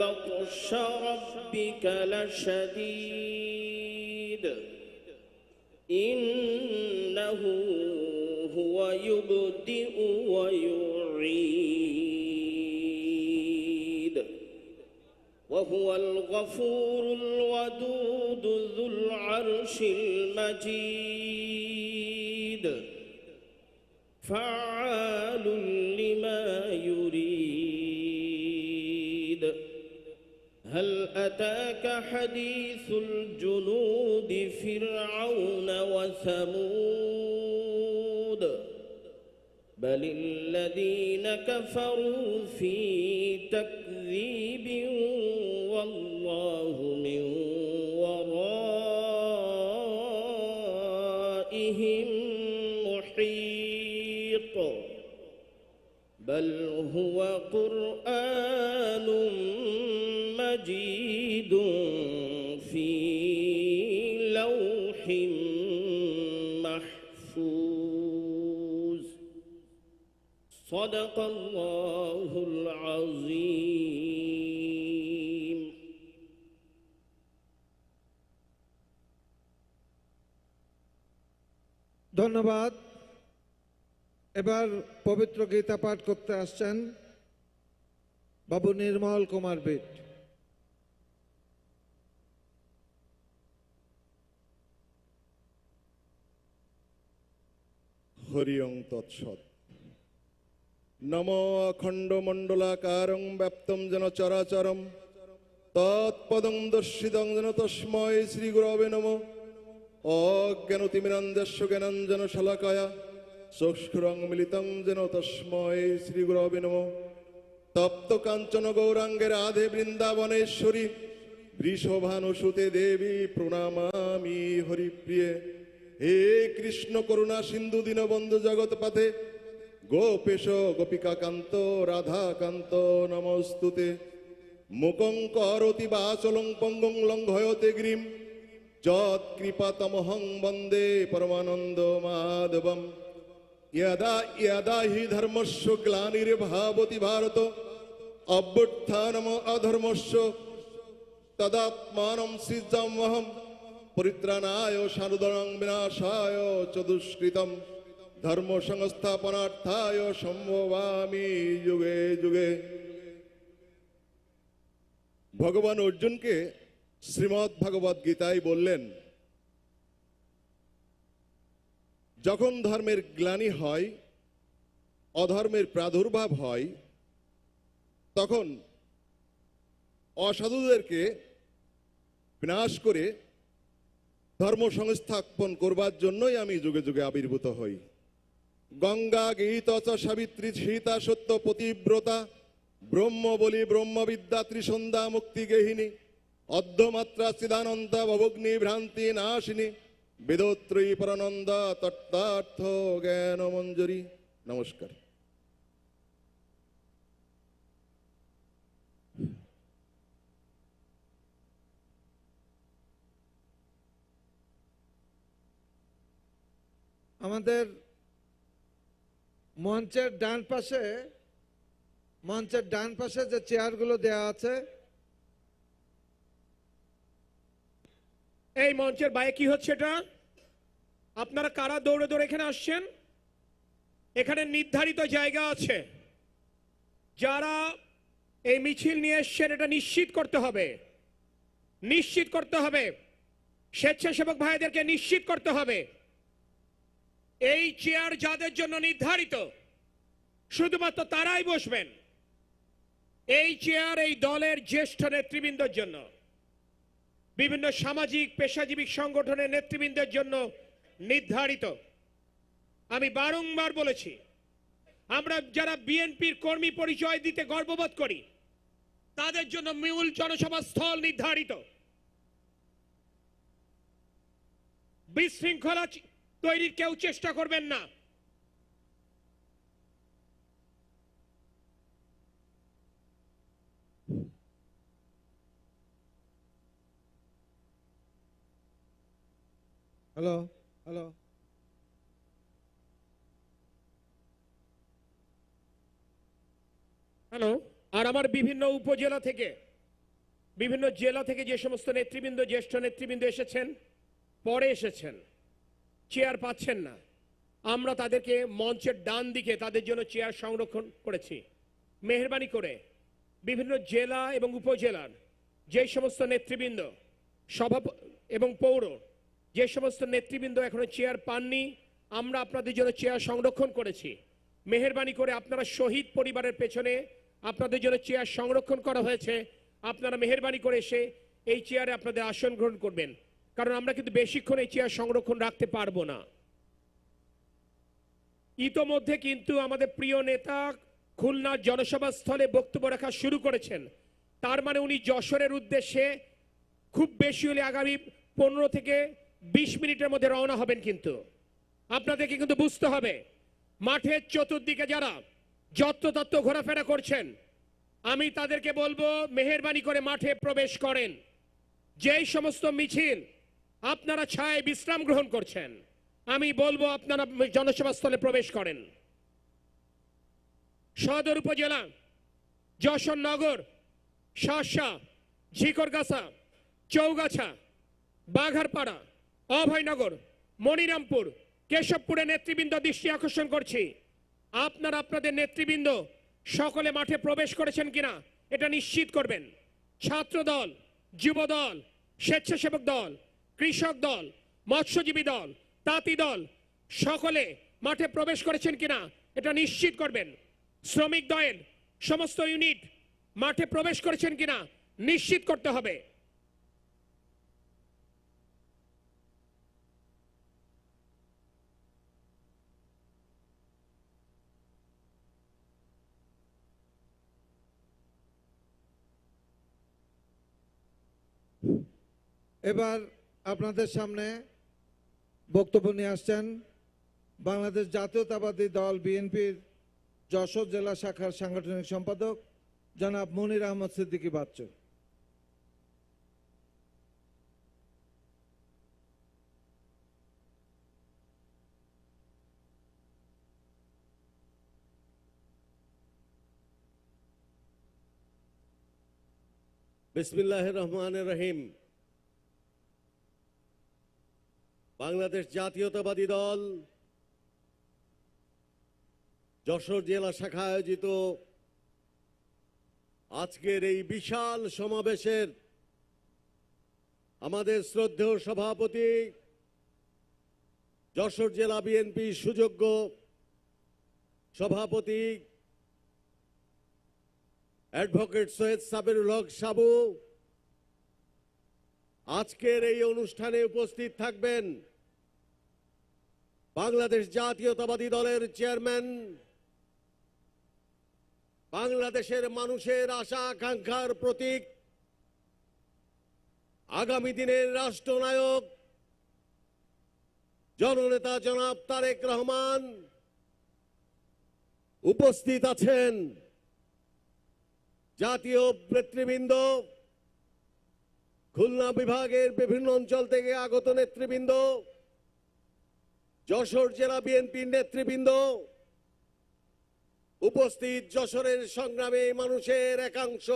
بطش ربك لشديد. إنه هو يبدئ ويعيد. وهو الغفور الودود ذو العرش المجيد. فعال هل أتاك حديث الجنود فرعون وثمود؟ بل الذين كفروا في تكذيب والله من ورائهم محيط. بل هو قرآن صدق الله العظيم ধন্যবাদ এবার পবিত্র গীতা পাঠ করতে আসছেন বাবু নির্মল কুমার বিট হরিয়ং তৎসৎ নম অখণ্ডমণ্ডলাকারং ব্যাপ্তম যেন চরাচরম তৎপদং দর্শিতং যেন তস্ময় শ্রীগুরবে নম অজ্ঞানতিমিরান্দস্য জ্ঞানাঞ্জন শলাকায়া চক্ষুরং মিলিতং যেন তস্ময় শ্রীগুরবে নম তপ্ত কাঞ্চন গৌরাঙ্গের আধে বৃন্দাবনেশ্বরী বৃষভানুসুতে দেবী প্রণামামি হরিপ্রিয়ে। হে কৃষ্ণ করুণা সিন্ধু দীনবন্ধু জগৎ পাথে গোপেশ গোপিকা কান্ত রাধা কান্ত নমস্তুতে মুকং করতি বাচলং পঙ্গং লঙ্ঘয়তে গ্রীম যৎকৃপাতমহং বন্দে পরমানন্দ মাধবম यदा यदा हि धर्मस्य ग्लानिर्भावति भारत अभ्युत्थानम् अधर्मस्य तदात्मानं सृजाम्यहं परित्राणाय सानुदनं विनाशाय च दुष्कृतं ধর্ম সংস্থাপনার্থায় সম্ভবামি যুগে যুগে ভগবান অর্জুনকে শ্রীমৎ ভাগবত গীতায় বললেন যখন ধর্মের গ্লানি হয় অধর্মের প্রাদুর্ভাব হয় তখন অসাধুদেরকে বিনাশ করে ধর্ম সংস্থাপন করবার জন্যই আমি যুগে যুগে আবির্ভূত হই। গঙ্গা গীত চ সাবিত্রী সীতা সত্য পতিব্রতা, ব্রহ্ম বলি ব্রহ্মবিদ্যা ত্রিসন্ধ্যা মুক্তি গেহিনী, অর্ধমাত্রা চিদানন্তা ভবগ্নি ভ্রান্তি নাশিনী, বেদত্রয়ী পরানন্দ তত্তার্থ জ্ঞান মঞ্জুরি। নমস্কার। আমাদের মঞ্চের ডান পাশে, মঞ্চের ডান পাশে যে চেয়ারগুলো দেয়া আছে, এই মঞ্চের বাইরে কি হচ্ছে এটা? আপনারা কারা দৌড়ে দৌড়ে এখানে আসছেন? এখানে নির্ধারিত জায়গা আছে। যারা এই মিছিল নিয়ে এসছেন, এটা নিশ্চিত করতে হবে। নিশ্চিত করতে হবে। স্বেচ্ছাসেবক ভাইদেরকে নিশ্চিত করতে হবে। এই চেয়ার যাদের জন্য নির্ধারিত, শুধুমাত্র তারাই বসবেন। এই চেয়ার এই দলের জ্যেষ্ঠ নেতৃবৃন্দর জন্য, বিভিন্ন সামাজিক, পেশাজীবী সংগঠনের নেতৃবৃন্দের জন্য নির্ধারিত। আমি বারংবার বলেছি, আমরা যারা বিএনপির কর্মী পরিচয় দিতে গর্ববোধ করি, তাদের জন্য মূল জনসভা স্থল নির্ধারিত। বিশৃঙ্খলা তৈরির কেউ চেষ্টা করবেন না। হ্যালো হ্যালো হ্যালো আর আমার বিভিন্ন উপজেলা থেকে বিভিন্ন জেলা থেকে যে সমস্ত নেতৃবৃন্দ জ্যেষ্ঠ নেতৃবৃন্দ এসেছেন পরে এসেছেন। চেয়ার পাচ্ছেন না। আমরা তাদেরকে মঞ্চের ডান দিকে তাদের জন্য চেয়ার সংরক্ষণ করেছি। মেহরবানি করে বিভিন্ন জেলা এবং উপজেলার যে সমস্ত নেতৃবৃন্দ, সভা এবং পৌর, যে সমস্ত নেতৃবৃন্দ এখনও চেয়ার পাননি, আমরা আপনাদের জন্য চেয়ার সংরক্ষণ করেছি। মেহরবানি করে আপনারা শহীদ পরিবারের পেছনে আপনাদের জন্য চেয়ার সংরক্ষণ করা হয়েছে। আপনারা মেহরবানি করে এসে এই চেয়ারে আপনাদের আসন গ্রহণ করবেন। কারণ আমরা কিন্তু বেশিক্ষণ এই চেয়ার সংরক্ষণ রাখতে পারব না। ইতোমধ্যে কিন্তু আমাদের প্রিয় নেতা খুলনার জনসভা স্থলে বক্তব্য রাখা শুরু করেছেন। তার মানে উনি যশোরের উদ্দেশ্যে খুব বেশি হলে আগামী পনেরো থেকে বিশ মিনিটের মধ্যে রওনা হবেন কিন্তু। আপনাদেরকে কিন্তু বুঝতে হবে, মাঠের চতুর্দিকে যারা যত্রতত্ত্ব ঘোরাফেরা করছেন, আমি তাদেরকে বলব, মেহেরবানি করে মাঠে প্রবেশ করেন। যেই সমস্ত মিছিল আপনারা ছায় বিশ্রাম গ্রহণ করছেন। আমি বলব আপনারা জনসভা স্থলে প্রবেশ করেন। সদর উপজেলা, যশোর নগর, শাসা, ঝিকরগাছা, চৌগাছা, বাঘারপাড়া, অভয়নগর, মনিরামপুর, কেশবপুরে নেতৃবৃন্দ দৃষ্টি আকর্ষণ করছি। আপনারা আপনাদের নেতৃবৃন্দ সকলে মাঠে প্রবেশ করেছেন কিনা, এটা নিশ্চিত করবেন। ছাত্র দল যুব দল স্বেচ্ছাসেবক দল কৃষক দল, মৎস্যজীবী দল, তাঁতি দল, সকলে মাঠে প্রবেশ করেছেন কিনা এটা নিশ্চিত করবেন। শ্রমিক দলের সমস্ত ইউনিট মাঠে প্রবেশ করেছেন কিনা নিশ্চিত করতে হবে। এবার আপনাদের সামনে বক্তব্য নিয়ে আসছেন বাংলাদেশ জাতীয়তাবাদী দল বিএনপির যশোর জেলা শাখার সাংগঠনিক সম্পাদক জনাব মনির আহমদ সিদ্দিকী বাচ্চু। বিসমিল্লাহ রহমান রহিম। বাংলাদেশ জাতীয়তাবাদী দল, যশোর জেলা শাখা আয়োজিত আজকের এই বিশাল সমাবেশের আমাদের শ্রদ্ধেয় সভাপতি যশোর জেলা বিএনপি সুযোগ্য সভাপতি অ্যাডভোকেট সৈয়দ সাবিরুল হক সাবু। আজকের এই অনুষ্ঠানে উপস্থিত থাকবেন বাংলাদেশ জাতীয়তাবাদী দলের চেয়ারম্যান, বাংলাদেশের মানুষের আশা আকাঙ্ক্ষার প্রতীক, আগামী দিনের রাষ্ট্রনায়ক, জননেতা জনাব তারেক রহমান উপস্থিত আছেন। জাতীয় নেতৃবৃন্দ, খুলনা বিভাগের বিভিন্ন অঞ্চল থেকে আগত নেতৃবৃন্দ যশোর জেলা বিএনপির নেতৃবৃন্দ, উপস্থিত যশোরের সংগ্রামে মানুষের একাংশ।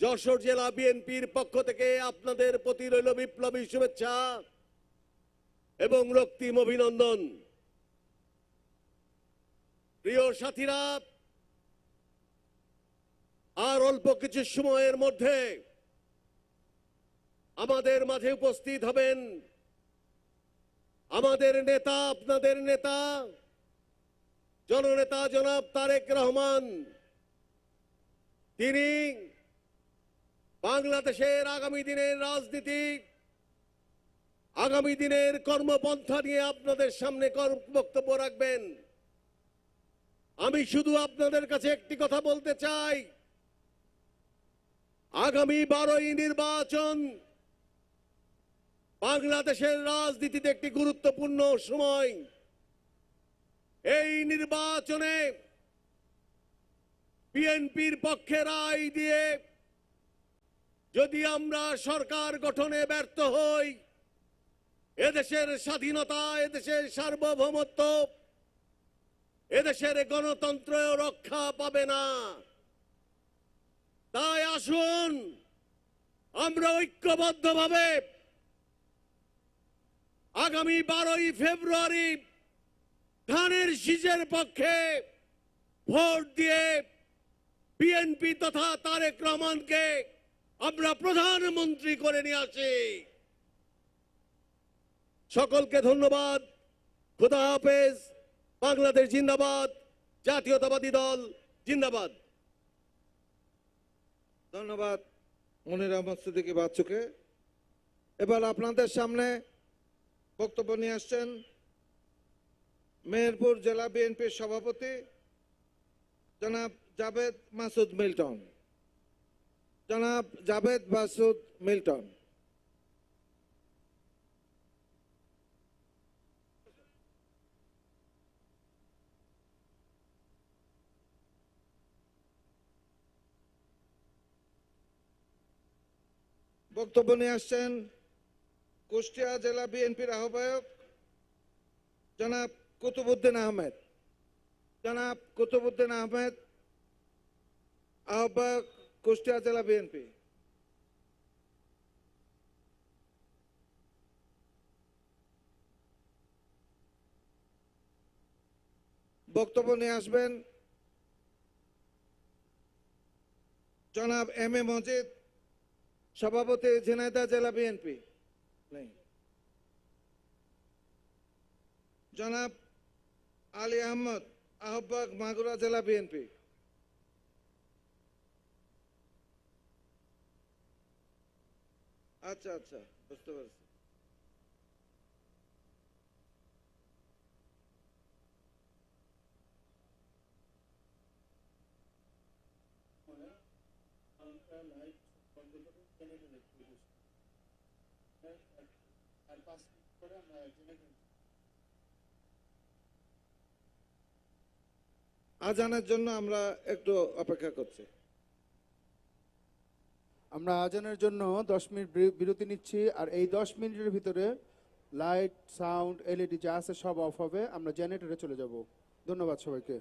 যশোর জেলা বিএনপির পক্ষ থেকে আপনাদের প্রতি রইল বিপ্লবী শুভেচ্ছা এবং রক্তিম অভিনন্দন। প্রিয় সাথীরা, আর অল্প কিছু সময়ের মধ্যে আমাদের মাঝে উপস্থিত হবেন আমাদের নেতা, আপনাদের নেতা, জননেতা জনাব তারেক রহমান, তিনি বাংলাদেশের আগামী দিনের রাজনীতি, আগামী দিনের কর্মপন্থা নিয়ে আপনাদের সামনে বক্তব্য রাখবেন। আমি শুধু আপনাদের কাছে একটি কথা বলতে চাই। আগামী বারোই নির্বাচন বাংলাদেশের রাজনীতিতে একটি গুরুত্বপূর্ণ সময়। এই নির্বাচনে বিএনপির পক্ষে রায় দিয়ে যদি আমরা সরকার গঠনে ব্যর্থ হই, এদেশের স্বাধীনতা, এদেশের সার্বভৌমত্ব, এদেশের গণতন্ত্র রক্ষা পাবে না। তাই আসুন, আমরা ঐক্যবদ্ধভাবে আগামী বারোই ফেব্রুয়ারি ধানের শীষের পক্ষে ভোট দিয়ে বিএনপি তথা তারেক রহমানকে আমরা প্রধানমন্ত্রী করে নিয়ে আসি। সকলকে ধন্যবাদ। খুদা হাফেজ। বাংলাদেশ জিন্দাবাদ। জাতীয়তাবাদী দল জিন্দাবাদ। ধন্যবাদ, মনির আহমদ সিদ্দিকী বাচ্চুকে। এবার আপনাদের সামনে বক্তব্য নিয়ে আসছেন মেহেরপুর জেলা বিএনপির সভাপতি জনাব জাভেদ মাসুদ মিল্টন। জনাব জাভেদ মাসুদ মিল্টন। বক্তব্য নিয়ে আসছেন কুষ্টিয়া জেলা বিএনপির আহ্বায়ক জনাব কুতুবুদ্দিন আহমেদ। জনাব কুতুবুদ্দিন আহমেদ, আহ্বায়ক কুষ্টিয়া জেলা বিএনপি। বক্তব্য নিয়ে আসবেন জনাব এম এ মজিদ, সভাপতি ঝিনাইদহ জেলা বিএনপি। নেই জনাব আলী আহমদ আহ্বায়ক মাগুরা জেলা বিএনপি আচ্ছা আচ্ছা বুঝতে পারছি আজানের জন্য আমরা একটু অপেক্ষা করছি আমরা আজানের জন্য দশ মিনিট বির- বিরতি নিচ্ছি আর এই দশ মিনিটের ভিতরে লাইট সাউন্ড এলইডি যা আছে সব অফ হবে আমরা জেনারেটরে চলে যাব ধন্যবাদ সবাইকে